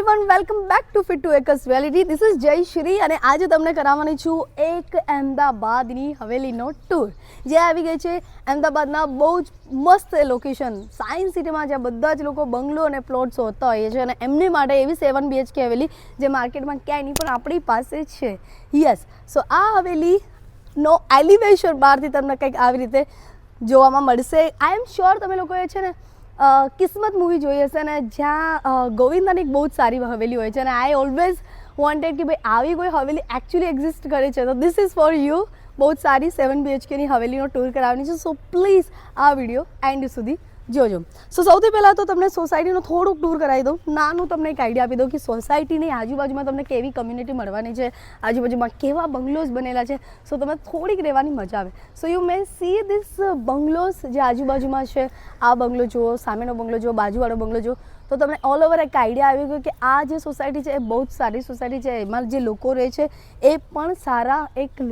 Everyone welcome back to fit to X reality this is Jay Shri અને આજે તમને કરાવવાની છું એક અહેમદાબાદની હવેલીનો ટૂર જે આવી ગઈ છે અહેમદાબાદના બહુ જ મસ્ત લોકેશન સાયન્સ સિટીમાં જ્યાં બધા જ લોકો બંગલો અને પ્લોટ્સ હોતા હોઈએ છે અને એમની માટે એવી સેવન બીએચકે હવેલી જે માર્કેટમાં ક્યાંય નહીં, પણ આપણી પાસે છે. યસ સો આ હવેલીનો એલિવેશન બહારથી તમને કંઈક આવી રીતે જોવામાં મળશે. આઈ એમ શ્યોર તમે લોકોએ છે ને કિસ્મત મૂવી જોઈ હશે અને જ્યાં ગોવિંદાની બહુ જ સારી હવેલી હોય છે અને આઈ ઓલવેઝ વોન્ટેડ કે ભાઈ આવી કોઈ હવેલી એકચ્યુઅલી એક્ઝિસ્ટ કરે છે. તો ધીસ ઇઝ ફોર યુ બહુ જ સારી સેવન બીએચકેની હવેલીનો ટૂર કરાવવાની છે. સો પ્લીઝ આ વીડિયો એન્ડ સુધી જોજો સો સૌથી પહેલાં તો તમને સોસાયટીનો થોડુંક ટૂર કરાવી દઉં. નાનું તમને એક આઈડિયા આપી દઉં કે સોસાયટીની આજુબાજુમાં તમને કેવી કમ્યુનિટી મળવાની છે. આજુબાજુમાં કેવા બંગલોઝ બનેલા છે. સો તમને થોડીક રહેવાની મજા આવે. So you may see this bungalows જે આજુબાજુમાં છે, આ બંગલો જુઓ, સામેનો બંગલો જુઓ, બાજુવાળો બંગલો જુઓ, તો તમને ઓલ ઓવર એક આઈડિયા આવી ગયો કે આ જે સોસાયટી છે, એ બહુ જ સારી સોસાયટી છે. એમાં જે લોકો રહે છે, એ પણ સારા એક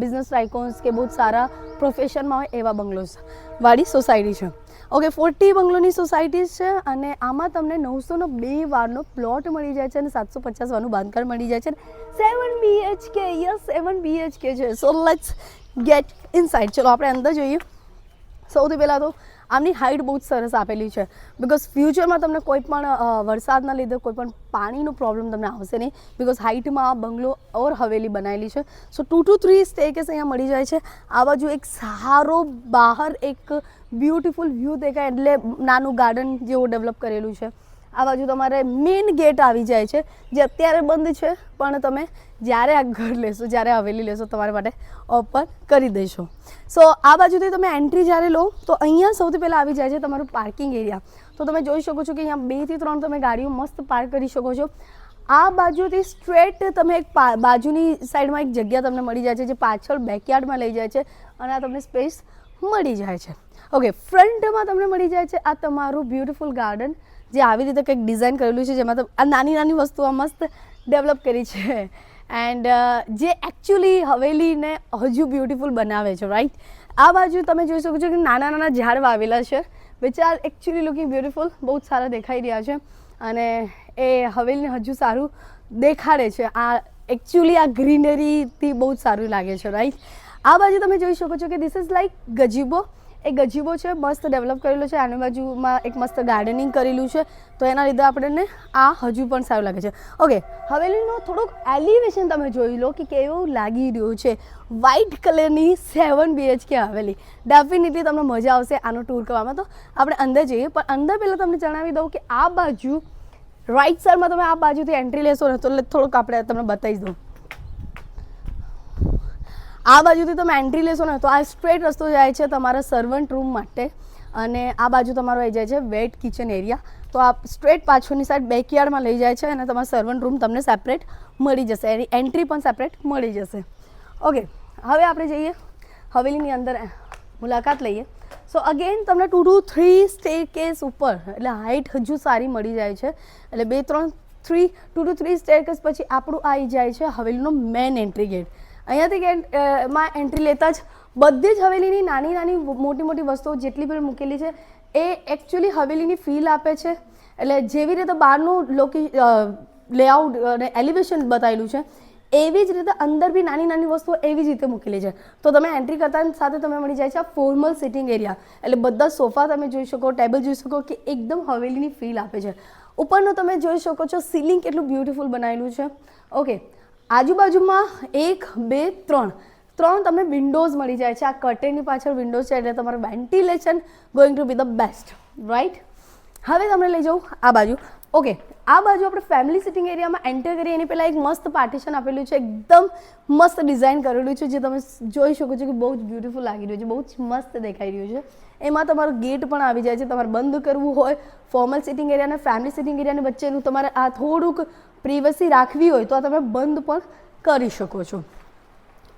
બિઝનેસ આઇકોન્સ કે બહુ જ સારા પ્રોફેશનમાં હોય એવા બંગલોઝ વાળી સોસાયટી છે. ઓકે ફોર્ટી બંગલોની સોસાયટી છે અને આમાં તમને નવસોનો બે વારનો પ્લોટ મળી જાય છે અને સાતસો પચાસ વારનું બાંધકામ મળી જાય છે seven BHK yes seven BHK છે. સો લેટ્સ ગેટ ઇનસાઇડ ચલો, આપણે અંદર જોઈએ. સૌથી પહેલાં તો આમની હાઇટ બહુ જ સરસ આપેલી છે. બિકોઝ ફ્યુચરમાં તમને કોઈ પણ વરસાદના લીધે કોઈ પણ પાણીનો પ્રોબ્લેમ તમને આવશે નહીં. બિકોઝ હાઇટમાં બંગલો ઓર હવેલી બનાવેલી છે. So two two three staircase અહીંયા મળી જાય છે. આ બાજુ એક સારો બહાર એક બ્યુટિફુલ વ્યૂ દેખાય એટલે નાનું ગાર્ડન જેવું ડેવલપ કરેલું છે. આ બાજુ તમારે મેઇન ગેટ આવી જાય છે, જે અત્યારે બંધ છે, પણ તમે જ્યારે આ ઘર લેશો, જ્યારે હવેલી લેશો, તમારા માટે ઓપન કરી દેશો સો આ બાજુથી તમે એન્ટ્રી જ્યારે લો, તો અહીંયા સૌથી પહેલાં આવી જાય છે તમારું પાર્કિંગ એરિયા તો તમે જોઈ શકો છો કે અહીંયા બેથી ત્રણ તમે ગાડીઓ મસ્ત પાર્ક કરી શકો છો. આ બાજુથી સ્ટ્રેટ તમે એક બાજુની સાઈડમાં એક જગ્યા તમને મળી જાય છે, જે પાછળ બેકયાર્ડમાં લઈ જાય છે, અને આ તમને સ્પેસ મળી જાય છે. ઓકે ફ્રન્ટમાં તમને મળી જાય છે આ તમારું બ્યુટિફુલ ગાર્ડન જે આવી રીતે કંઈક ડિઝાઇન કરેલું છે, જેમાં આ નાની નાની વસ્તુઓ મસ્ત ડેવલપ કરી છે. એન્ડ જે એકચ્યુઅલી હવેલીને હજુ બ્યુટિફુલ બનાવે છે રાઈટ આ બાજુ તમે જોઈ શકો છો કે નાના નાના ઝાડ વાવેલા છે which are actually looking beautiful બહુ જ સારા દેખાઈ રહ્યા છે. અને એ હવેલીને હજુ સારું દેખાડે છે. આ એકચ્યુઅલી આ ગ્રીનરીથી બહુ જ સારું લાગે છે રાઈટ આ બાજુ તમે જોઈ શકો છો કે ધીસ ઇઝ લાઈક ગજીબો એ ગજીબો છે, મસ્ત ડેવલપ કરેલો છે. આની બાજુમાં એક મસ્ત ગાર્ડનિંગ કરેલું છે. તો એના લીધે આપણને આ હજુ પણ સારું લાગે છે. ઓકે હવેલીનો થોડુંક એલિવેશન તમે જોઈ લો કે કેવું લાગી રહ્યું છે. વ્હાઇટ કલરની સેવન બીએચકે હવેલી. ડેફિનેટલી તમને મજા આવશે આનો ટૂર કરવામાં. તો આપણે અંદર જઈએ, પણ અંદર પહેલાં તમને જણાવી દઉં કે આ બાજુ રાઈટ સાઈડમાં તમે આ બાજુથી એન્ટ્રી લેશો ને તો થોડુંક આપણે તમને બતાવી દઉં. આ બાજુથી તમે એન્ટ્રી લેશો ને તો આ સ્ટ્રેટ રસ્તો જાય છે તમારા સર્વન્ટ રૂમ માટે. અને આ બાજુ તમારો આવી જાય છે વેટ કિચન એરિયા તો આ સ્ટ્રેટ પાછળની સાઈડ બેકયાર્ડમાં લઈ જાય છે અને તમારા સર્વન્ટ રૂમ તમને સેપરેટ મળી જશે. એની એન્ટ્રી પણ સેપરેટ મળી જશે. ઓકે હવે આપણે જઈએ. હવેલીની અંદર મુલાકાત લઈએ. સો અગેન તમને two two three staircase ઉપર, એટલે હાઇટ હજુ સારી મળી જાય છે. એટલે બે, ત્રણ three two two three stair પછી આપણું આવી જાય છે હવેલીનો મેન એન્ટ્રી ગેટ અહીંયાથી માં એન્ટ્રી લેતા જ બધી જ હવેલીની નાની નાની મોટી મોટી વસ્તુઓ જેટલી પણ મૂકેલી છે, એ એકચ્યુઅલી હવેલીની ફીલ આપે છે. એટલે જેવી રીતે બહારનું લોકી લેઆઉટ અને એલિવેશન બતાવેલું છે, એવી જ રીતે અંદર બી નાની નાની વસ્તુઓ એવી જ રીતે મૂકેલી છે. તો તમે એન્ટ્રી કરતા સાથે તમે મળી જાય છે ફોર્મલ સિટિંગ એરિયા એટલે બધા સોફા તમે જોઈ શકો, ટેબલ જોઈ શકો કે એકદમ હવેલીની ફીલ આપે છે. ઉપરનું તમે જોઈ શકો છો સીલિંગ કેટલું બ્યુટિફુલ બનાવેલું છે. ઓકે આજુબાજુમાં એક, બે, ત્રણ. ત્રણ તમને વિન્ડોઝ મળી જાય છે. આ કર્ટેનની પાછળ વિન્ડોઝ છે એટલે તમારું ventilation going to be the best right હવે તમને લઈ જાઉં આ બાજુ. ઓકે આ બાજુ આપણે ફેમિલી સિટિંગ એરિયામાં એન્ટર કરીએ એની પહેલાં એક મસ્ત પાર્ટીશન આપેલું છે. એકદમ મસ્ત ડિઝાઇન કરેલું છે, જે તમે જોઈ શકો છો કે બહુ જ બ્યુટિફુલ લાગી રહ્યું છે, બહુ જ મસ્ત દેખાઈ રહ્યું છે. એમાં તમારો ગેટ પણ આવી જાય છે, તમારે બંધ કરવું હોય. Formal sitting area family sitting એરિયાની વચ્ચેનું તમારે આ થોડુંક પ્રિવસી રાખવી હોય તો તમે બંધ પણ કરી શકો છો.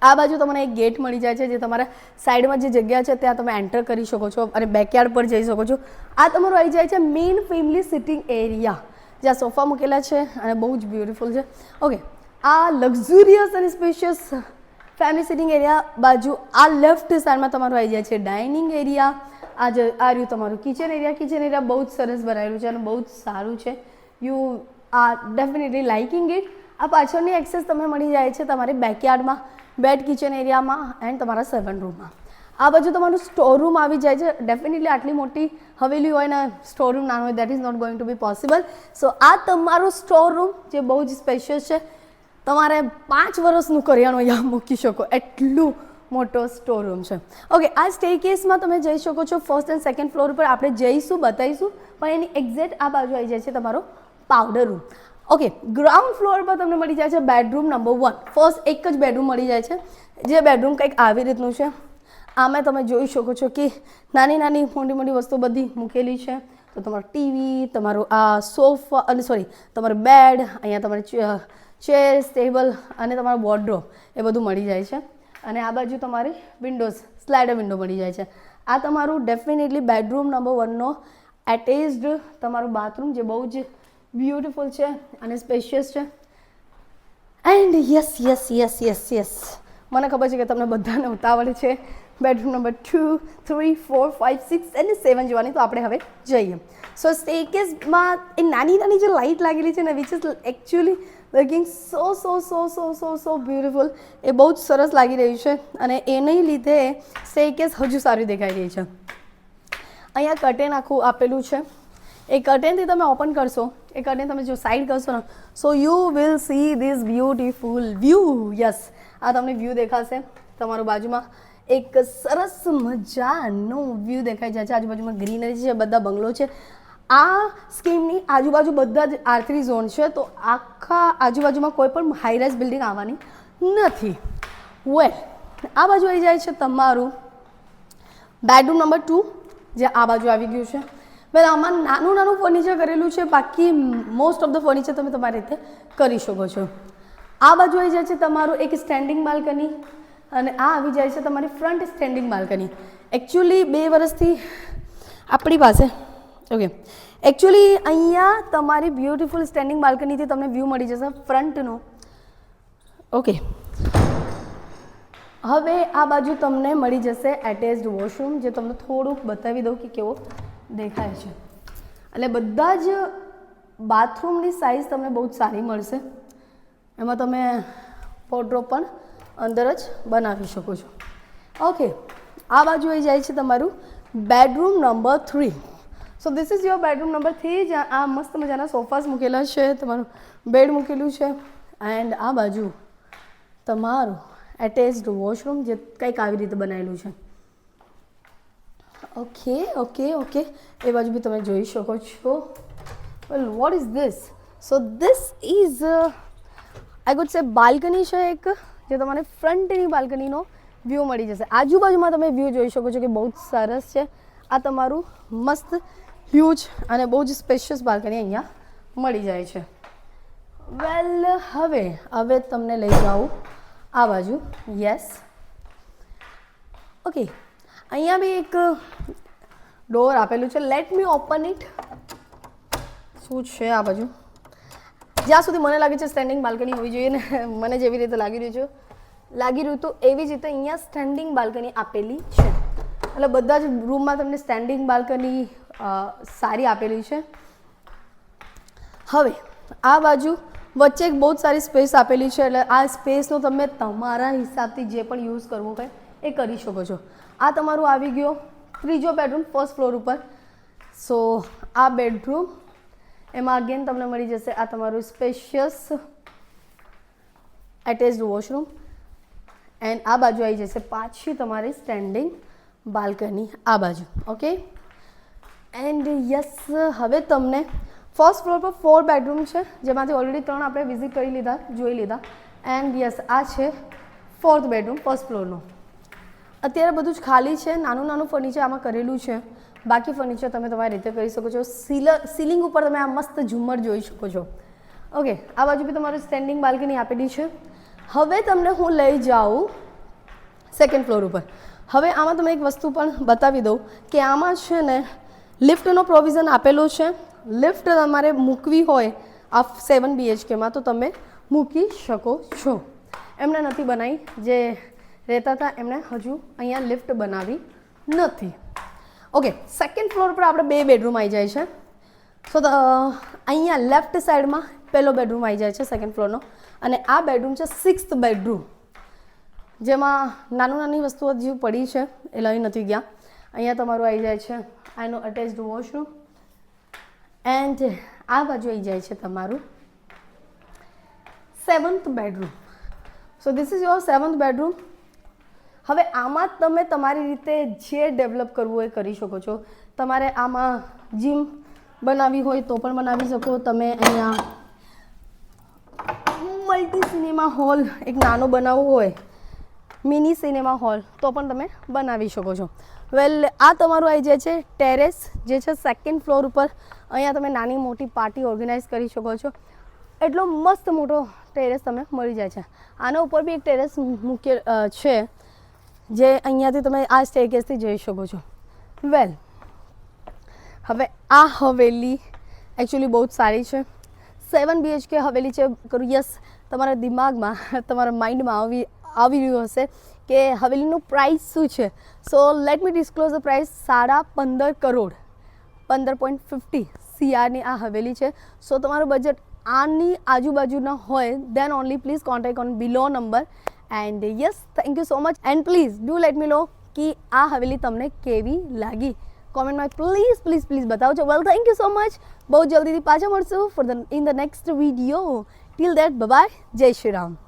આ બાજુ તમને એક ગેટ મળી જાય છે, જે તમારા સાઈડમાં જે જગ્યા છે, ત્યાં તમે એન્ટર કરી શકો છો અને બેકયાર્ડ પર જઈ શકો છો. આ તમારું આવી જાય છે મેઇન ફેમિલી સિટિંગ એરિયા જ્યાં સોફા મૂકેલા છે અને બહુ જ બ્યુટિફુલ છે. ઓકે આ લક્ઝુરિયસ અને સ્પેશિયસ ફેમિલી સિટિંગ એરિયા બાજુ આ લેફ્ટ સાઈડમાં તમારું આવી જાય છે ડાઇનિંગ એરિયા આ જ આ રહ્યું તમારું કિચન એરિયા કિચન એરિયા બહુ જ સરસ બનાવેલું છે અને બહુ જ સારું છે. યુ ડેફિનેટલી લાઇકિંગ ઇટ આ પાછળની એક્સેસ તમને મળી જાય છે તમારી બેકયાર્ડમાં બેડ કિચન એરિયામાં એન્ડ તમારા સેવન રૂમમાં આ બાજુ તમારું સ્ટોર રૂમ આવી જાય છે. ડેફિનેટલી આટલી મોટી હવેલી હોય ને સ્ટોર રૂમ નાનો હોય that is not going to be possible so આ તમારું સ્ટોર રૂમ જે બહુ જ સ્પેશિયસ છે. તમારે પાંચ વર્ષનું કરિયાણું અહીંયા મૂકી શકો. એટલું મોટો સ્ટોર રૂમ છે. ઓકે આ સ્ટે કેસમાં તમે જઈ શકો છો. ફર્સ્ટ એન્ડ સેકન્ડ ફ્લોર પર આપણે જઈશું, બતાવીશું. પણ એની એક્ઝેક્ટ આ બાજુ આવી જાય છે તમારો powder room okay ground floor પર તમને મળી જાય છે બેડરૂમ નંબર વન ફર્સ્ટ એક જ બેડરૂમ મળી જાય છે. જે બેડરૂમ કંઈક આવી રીતનું છે. આમાં તમે જોઈ શકો છો કે નાની નાની મોટી મોટી વસ્તુ બધી મૂકેલી છે. તો તમારું ટીવી તમારું આ સોફા અને સોરી તમારું બેડ અહીંયા તમારી ચેર્સ ટેબલ અને તમારો વોર્ડ્રોપ એ બધું મળી જાય છે. અને આ બાજુ તમારી વિન્ડોઝ સ્લાઇડર વિન્ડો મળી જાય છે. આ તમારું ડેફિનેટલી બેડરૂમ નંબર વનનો એટેચ્ડ તમારું બાથરૂમ જે બહુ જ બ્યુટિફુલ છે અને સ્પેશિયસ છે and yes yes yes yes yes મને ખબર છે કે તમને બધાને ઉતાવળ છે. Bedroom number two three four five six અને સેવન જોવાની. તો આપણે હવે જઈએ. સો સ્ટેકેસમાં એ નાની નાની જે લાઇટ લાગેલી છે ને which is actually looking so so so so so so beautiful એ બહુ જ સરસ લાગી રહ્યું છે અને એને લીધે સ્ટેકેસ હજુ સારી દેખાઈ રહી છે. અહીંયા કટેન આખું આપેલું છે. એ કર્ટેનથી તમે ઓપન કરશો એ કર્ટેન તમે જો સાઈડ કરશો ને so you will see this beautiful view yes આ તમને વ્યૂ દેખાશે તમારું બાજુમાં. એક સરસ મજાનો વ્યૂ દેખાઈ જાય છે. આજુબાજુમાં ગ્રીનરી છે, બધા બંગલો છે. આ સ્કીમની આજુબાજુ બધા જ આર ઝોન છે, તો આખા આજુબાજુમાં કોઈ પણ હાઈરાઇઝ બિલ્ડિંગ આવવાની નથી. વેલ આ બાજુ આવી જાય છે તમારું બેડરૂમ નંબર ટુ જે આ બાજુ આવી ગયું છે. વેલ આમાં નાનું નાનું ફર્નિચર કરેલું છે, બાકી મોસ્ટ ઓફ ધ ફર્નિચર તમે તમારી રીતે કરી શકો છો. આ બાજુ આવી જાય છે તમારું એક સ્ટેન્ડિંગ બાલ્કની અને આ આવી જાય છે તમારી ફ્રન્ટ સ્ટેન્ડિંગ બાલ્કની એકચ્યુઅલી બે વર્ષથી આપણી પાસે ઓકે એકચ્યુઅલી અહીંયા તમારી બ્યુટિફુલ સ્ટેન્ડિંગ બાલ્કનીથી તમને વ્યૂ મળી જશે ફ્રન્ટનો ઓકે હવે આ બાજુ તમને મળી જશે એટેચ્ડ વોશરૂમ જે તમને થોડુંક બતાવી દઉં કે કેવો દેખાય છે. એટલે બધા જ બાથરૂમની સાઇઝ તમને બહુ જ સારી મળશે. એમાં તમે વોર્ડરોબ પણ અંદર જ બનાવી શકો છો. ઓકે આ બાજુ આવી જાય છે તમારું bedroom number three so this is your bedroom number three જ આ મસ્ત મજાના સોફાસ મૂકેલા છે, તમારું બેડ મૂકેલું છે. એન્ડ આ બાજુ તમારું એટેચ્ડ વોશરૂમ જે કંઈક આવી રીતે બનાવેલું છે. ઓકે ઓકે ઓકે એ બાજુ બી તમે જોઈ શકો છો. Well what is this so this is I good say balcony છે એક, જે તમારે ફ્રન્ટની બાલ્કનીનો વ્યૂ મળી જશે. આજુબાજુમાં તમે વ્યૂ જોઈ શકો છો કે બહુ જ સરસ છે. આ તમારું મસ્ત હ્યુજ અને બહુ જ સ્પેશિયસ બાલ્કની અહીંયા મળી જાય છે. વેલ હવે હવે તમને લઈ જાઉં. આ બાજુ યસ ઓકે અહીંયા બી એક ડોર આપેલું છે. લેટ મી ઓપન ઇટ શું છે આ બાજુ? જ્યાં સુધી મને લાગે છે સ્ટેન્ડિંગ બાલ્કની હોવી જોઈએ ને, મને જેવી રીતે લાગી રહ્યું છે. લાગી રહ્યું તો એવી જ રીતે અહીંયા સ્ટેન્ડિંગ બાલ્કની આપેલી છે. એટલે બધા જ રૂમમાં તમને સ્ટેન્ડિંગ બાલ્કની સારી આપેલી છે. હવે, આ બાજુ વચ્ચે એક બહુ જ સારી સ્પેસ આપેલી છે. એટલે આ સ્પેસનો તમે તમારા હિસાબથી જે પણ યુઝ કરવો હોય એ કરી શકો છો. આ તમારું આવી ગયો ત્રીજો બેડરૂમ ફર્સ્ટ ફ્લોર ઉપર. સો આ બેડરૂમ, એમાં અગેન તમને મળી જશે આ તમારું સ્પેશિયસ એટેચડ વોશરૂમ એન્ડ આ બાજુ આવી જશે પાછી તમારી સ્ટેન્ડિંગ બાલ્કની આ બાજુ ઓકે એન્ડ યસ હવે તમને ફર્સ્ટ ફ્લોર પર ફોર બેડરૂમ છે, જેમાંથી ઓલરેડી ત્રણ આપણે વિઝિટ કરી લીધા, જોઈ લીધા. એન્ડ યસ આ છે ફોર્થ બેડરૂમ ફર્સ્ટ ફ્લોરનો અત્યારે બધું જ ખાલી છે, નાનું નાનું ફર્નિચર આમાં કરેલું છે. બાકી ફર્નિચર તમે તમારી રીતે કરી શકો છો. સીલર સીલિંગ ઉપર તમે આ મસ્ત ઝુમ્મર જોઈ શકો છો. ઓકે આ બાજુ બી તમારું સ્ટેન્ડિંગ બાલ્કની આપેલી છે. હવે તમને હું લઈ જાઉં સેકન્ડ ફ્લોર ઉપર. હવે આમાં તમે એક વસ્તુ પણ બતાવી દઉં કે આમાં છે ને લિફ્ટનો પ્રોવિઝન આપેલો છે. લિફ્ટ તમારે મૂકવી હોય આ સેવન બીએચકેમાં તો તમે મૂકી શકો છો. એમણે નથી બનાવી, જે રહેતા હતા. એમણે હજુ અહીંયા લિફ્ટ બનાવી નથી. ઓકે સેકન્ડ ફ્લોર પર આપણે બે બેડરૂમ આવી જાય છે. સો અહીંયા લેફ્ટ સાઈડમાં પહેલો બેડરૂમ આવી જાય છે સેકન્ડ ફ્લોરનો અને આ બેડરૂમ છે સિક્સ્થ બેડરૂમ જેમાં નાનું નાની વસ્તુઓ જે પડી છે, એ લઈ નથી ગયા. અહીંયા તમારું આવી જાય છે આનું અટેચડ વોશરૂમ એન્ડ આ બાજુ આવી જાય છે તમારું seventh bedroom so this is your seventh bedroom હવે આમાં તમે તમારી રીતે જે ડેવલપ કરવું એ કરી શકો છો. તમારે આમાં જીમ બનાવવી હોય તો પણ બનાવી શકો. તમે અહીંયા મલ્ટી સિનેમા હોલ એક નાનો બનાવવો હોય મિની સિનેમા હોલ તો પણ તમે બનાવી શકો છો. વેલ આ તમારું આવી જે છે ટેરેસ જે છે સેકન્ડ ફ્લોર ઉપર. અહીંયા તમે નાની મોટી પાર્ટી ઓર્ગેનાઇઝ કરી શકો છો. એટલો મસ્ત મોટો ટેરેસ તમને મળી જાય છે. આના ઉપર બી એક ટેરેસ મૂકે છે. જે અહીંયાથી તમે આ સ્ટેકેસથી જઈ શકો છો. વેલ હવે આ હવેલી એકચ્યુઅલી બહુ જ સારી છે. સેવન બીએચકે હવેલી છે. કરું યસ તમારા દિમાગમાં, તમારા માઇન્ડમાં આવી આવી રહ્યું હશે કે હવેલીનું પ્રાઇસ શું છે? So let me disclose the price સાડા પંદર કરોડ. પંદર પોઈન્ટ ફિફ્ટી સીઆરની આ હવેલી છે. સો તમારું બજેટ આની આજુબાજુના હોય then only please contact on below number and yes thank you so much and please do let me know કે આ હવેલી તમને કેવી લાગી કોમેન્ટમાં પ્લીઝ પ્લીઝ પ્લીઝ બતાવજો well thank you so much બહુ જલ્દીથી પાછા મળશું for the in the next video till that bye Jay Shri Ram